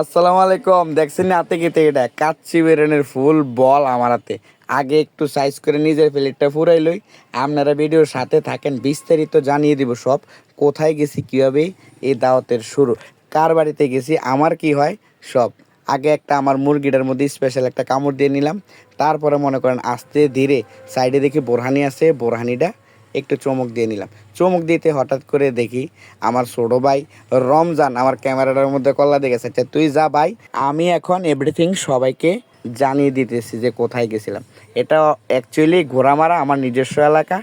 আসসালামু আলাইকুম। দেখছেন না হাতে কেটে এটা? কাচ্চি বেরেনের ফুল বল আমার হাতে। আগে একটু সাইজ করে নিজের প্লেটটা ফুরাই লই। আপনারা ভিডিওর সাথে থাকেন, বিস্তারিত জানিয়ে দিব সব। কোথায় গেছি, কীভাবে? এই দাওয়াতের শুরু। কার বাড়িতে গেছি, আমার কি হয়? সব। আগে একটা আমার মুরগিটার মধ্যে স্পেশাল একটা কামড় দিয়ে নিলাম। তারপরে মনে করেন আস্তে ধীরে সাইডে দেখি বোরহানি আছে, বোরহানিটা একটু চমক দিয়ে নিলাম। চমক দিতে হঠাৎ করে দেখি আমার ছোটো ভাই রমজান আমার ক্যামেরাটার মধ্যে কল্লা দেখেছে আচ্ছা তুই যা ভাই। আমি এখন এভরিথিং সবাইকে জানিয়ে দিতেছি যে কোথায় গেছিলাম। এটা অ্যাকচুয়ালি ঘোরামারা আমার নিজস্ব এলাকা।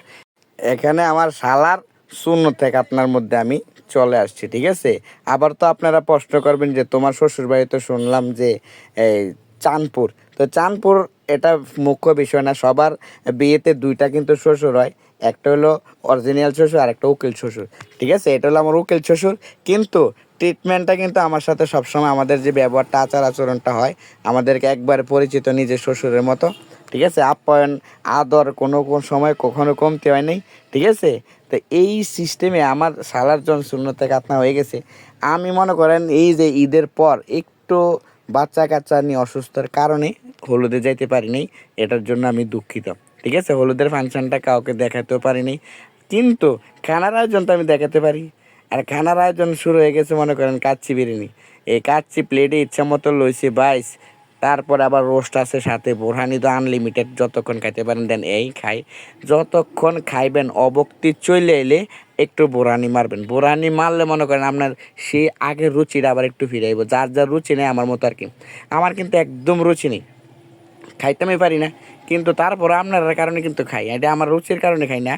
এখানে আমার শালার শূন্য থেকে আপনার মধ্যে আমি চলে আসছি, ঠিক আছে? আবার তো আপনারা প্রশ্ন করবেন যে তোমার শ্বশুর বাড়িতে শুনলাম যে এই চাঁদপুর। তো চাঁদপুর এটা মুখ্য বিষয় না, সবার বিয়েতে দুইটা কিন্তু শ্বশুর হয়। একটা হলো অরিজিনাল শ্বশুর আর একটা উকিল শ্বশুর। ঠিক আছে? এটা হলো আমার উকিল শ্বশুর। কিন্তু ট্রিটমেন্টটা কিন্তু আমার সাথে সবসময় আমাদের যে ব্যবহারটা, আচার আচরণটা হয়, আমাদেরকে একবার পরিচিত নিজের শ্বশুরের মতো। ঠিক আছে? আপ্যায়ন, আদর কোনো কোন সময় কখনো কমতে হয় নাই। ঠিক আছে? তো এই সিস্টেমে আমার সালার জন শূন্য থেকে আপনা হয়ে গেছে। আমি মনে করেন এই যে ঈদের পর একটু বাচ্চা কাচ্চা নিয়ে অসুস্থার কারণে হলুদে যাইতে পারিনি। এটার জন্য আমি দুঃখিত। ঠিক আছে? হলুদের ফাংশনটা কাউকে দেখাতেও পারিনি। কিন্তু খানার আয়োজন তো আমি দেখাতে পারি। আর খানার আয়োজন শুরু হয়ে গেছে, মনে করেন, কাচ্চি বিরিয়ানি। এই কাচ্চি প্লেটে ইচ্ছা মতো লইছে, বাইশ। তারপর আবার রোস্ট আছে সাথে বোরহানি তো আনলিমিটেড যতক্ষণ খাইতে পারেন দেন এই খাই। যতক্ষণ খাইবেন, অবক্তি চলে এলে একটু বোরানি মারবেন। বোরানি মারলে মনে করেন আপনার সেই আগের রুচিটা আবার একটু ফিরাইব যার যার রুচি নেই আমার মতো আর কি। আমার কিন্তু একদম রুচি নেই। খাইতে আমি পারি না, কিন্তু তারপর আপনার কারণে কিন্তু খাই। এটা আমার রুচির কারণে খাই না।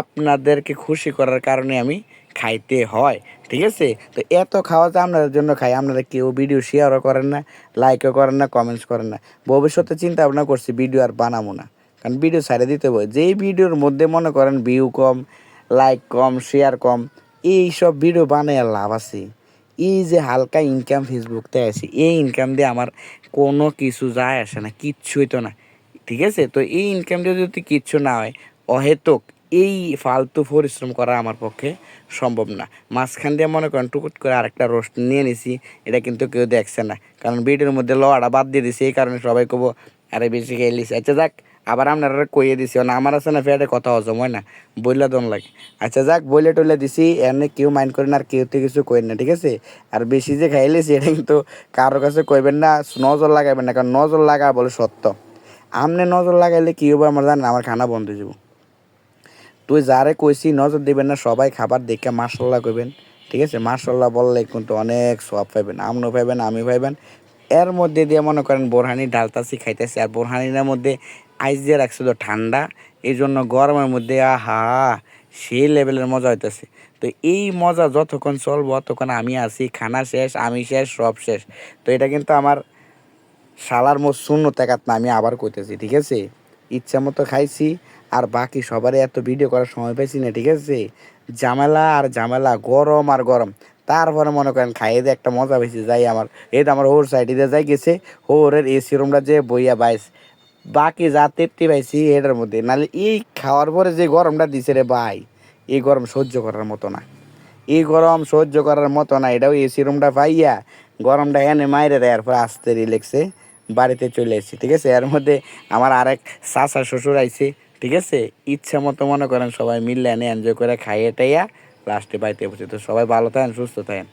আপনাদেরকে খুশি করার কারণে আমি খাইতে হয়, ঠিক আছে? তো এত খাওয়া তো আপনাদের জন্য খাই আপনারা কেউ ভিডিও শেয়ারও করেন না লাইকও করেন না কমেন্টস করেন না। ভবিষ্যতে চিন্তা ভাবনা করছি ভিডিও আর বানাবো না, কারণ ভিডিও ছাড়ে দিতে হবে। যেই ভিডিওর মধ্যে মনে করেন ভিউ কম লাইক কম শেয়ার কম, এই সব ভিডিও বানায় লাভ আছে। এই যে হালকা ইনকাম ফেসবুকতে আছে, এই ইনকাম দিয়ে আমার কোনো কিছু যায় আসে না কিচ্ছুই তো না, ঠিক আছে? তো এই ইনকাম দিয়ে যদি কিচ্ছু না হয়, অহেতুক এই ফালতু পরিশ্রম করা আমার পক্ষে সম্ভব না। মাঝখান দিয়ে মনে করেন টুকুট করে আরেকটা রোস্ট নিয়ে নিছি, এটা কিন্তু কেউ দেখছে না। কারণ ভিডিওর মধ্যে লড়া বাদ দিয়ে দিছি, এই কারণে সবাই কব আরে বেশি খেয়ে লিস আচ্ছা যাক, আবার আপনারা কইয়ে দিছি। না, আমার আছে না ফেটে কথা হজম হয় না, বইলা দন লাগে। আচ্ছা যাক, বইলে টইলে দিছি এমনি কেউ মাইন্ড করেন আর কেউ তো কিছু কইন না, ঠিক আছে? আর বেশি যে খাইলেছি এটা কিন্তু কারোর কাছে কইবেন না, নজর লাগাইবেন না, কারণ নজর লাগা বলে সত্য। আমনে নজর লাগাইলে কি হবে আমার জানেন, আমার খানা বন্ধ হয়ে যাব। তুই যারে কইছি নজর দিবেন না, সবাই খাবার দেখে মার্শাল্লাহ কইবেন। ঠিক আছে? মার্শাল্লাহ বললে কিন্তু অনেক সব পাইবেন আমনও পাইবেন আমি পাইবেন। এর মধ্যে দিয়ে মনে করেন বোরহানি ডালতাছি খাইতেছি। আর বোরহানির মধ্যে আইস দিয়ে রাখছিল ঠান্ডা। এই জন্য গরমের মধ্যে, আহা, সেই লেভেলের মজা হইতেছে। তো এই মজা যতক্ষণ চলবো ততক্ষণ আমি আছি, খানা শেষ, আমি শেষ, সব শেষ। তো এটা কিন্তু আমার শালার মো শূন্য টাকাত না, আমি আবার কইতেছি। ঠিক আছে? ইচ্ছা মতো খাইছি। আর বাকি সবারই এত ভিডিও করার সময় পাইছি না, ঠিক আছে? ঝামেলা আর ঝামেলা, গরম আর গরম। তারপরে মনে করেন খাইয়ে দিয়ে একটা মজা পেয়েছি যাই আমার, এই তো আমার হোর সাইডে দিয়ে যাই গেছে হোরের এসি রুমটা যে বইয়া বাইস বাকি যা তৃপ্তি পাইছি এটার মধ্যে, নাহলে এই খাওয়ার পরে যে গরমটা দিছে রে ভাই, এই গরম সহ্য করার মতো না। এই গরম সহ্য করার মতো না, এটাও এসি রুমটা পাইয়া গরমটা এনে মাইরে দেয়, এরপর আসতে রিলেক্সে বাড়িতে চলে এসেছি ঠিক আছে? এর মধ্যে আমার আরেক চাচা শ্বশুর আইছে ঠিক আছে? ইচ্ছা মতো মনে করেন সবাই মিললে এনে এনজয় করে খাইয়ে টাইয়া লাস্টে বাড়িতে বসে তো সবাই ভালো থাকেন, সুস্থ থাকেন।